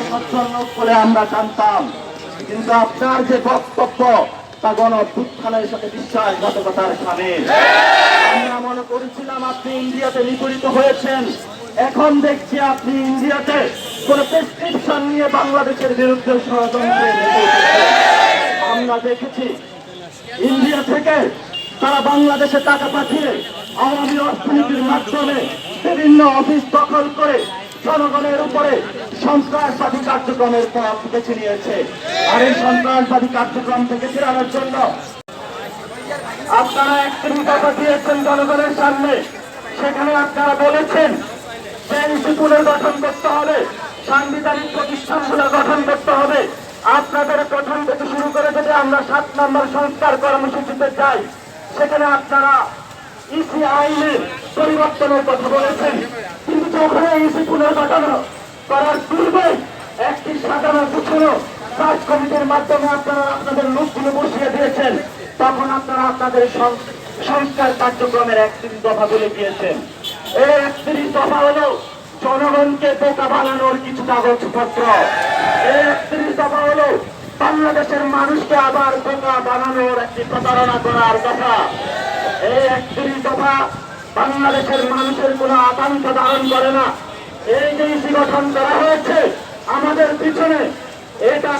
লোক বলে আমরা জানতাম। কিন্তু আপনার যে বক্তব্য, তা গণ অভ্যুত্থানের সাথে বিশ্বাসঘাতকতার সামিল। আমরা মনে করেছিলাম আপনি ইন্ডিয়াতে নিপীড়িত হয়েছেন। এখন দেখছি আপনি ইন্ডিয়াতে কোন প্রেসক্রিপশন নিয়ে বাংলাদেশের বিরুদ্ধে ষড়যন্ত্রে আমরা দেখেছি ইন্ডিয়া থেকে তারা বাংলাদেশে টাকা পাঠিয়ে আওয়ামী অর্থনীতির মাধ্যমে বিভিন্ন অফিস দখল করে জনগণের উপরে সন্ত্রাসবাদী কার্যক্রমের পথ বেছে নিয়েছে। আর এই সন্ত্রাসবাদী কার্যক্রম থেকে ফেরানোর জন্য আপনারা একটি কথা দিয়েছেন জনগণের সামনে। সেখানে আপনারা বলেছেন যে ইস্যু পুনর্গঠন করতে হবে, সাংবিধানিক প্রতিষ্ঠানগুলো গঠন করতে হবে। আপনাদের প্রথম থেকে শুরু করে যদি আমরা সাত নম্বর সংস্কার কর্মসূচিতে যাই, সেখানে আপনারা ইসি আইনের পরিবর্তনের কথা বলেছেন। যখন ইসি পুনর্গঠন করার পূর্বে একটি সাজানো গুছানো কাজ কমিটির মাধ্যমে আপনারা আপনাদের লোকগুলো বসিয়ে দিয়েছেন। তখন আপনারা আপনাদের সংস্কার কার্যক্রমের একত্রিশ দফা বলে দিয়েছেন। এই একত্রিশ দফা হলো জনগণকে বোকা বানানোর কিছু কাগজপত্র। এই একত্রিশ দফা হলো বাংলাদেশের মানুষকে আবার বোকা বানানোর একটি প্রতারণা করার কথা এই একত্রিশ দফা বাংলাদেশের মানুষের কোনো আকাঙ্ক্ষা ধারণ করে না। এই যে গঠন করা হয়েছে, আমাদের পিছনে এটা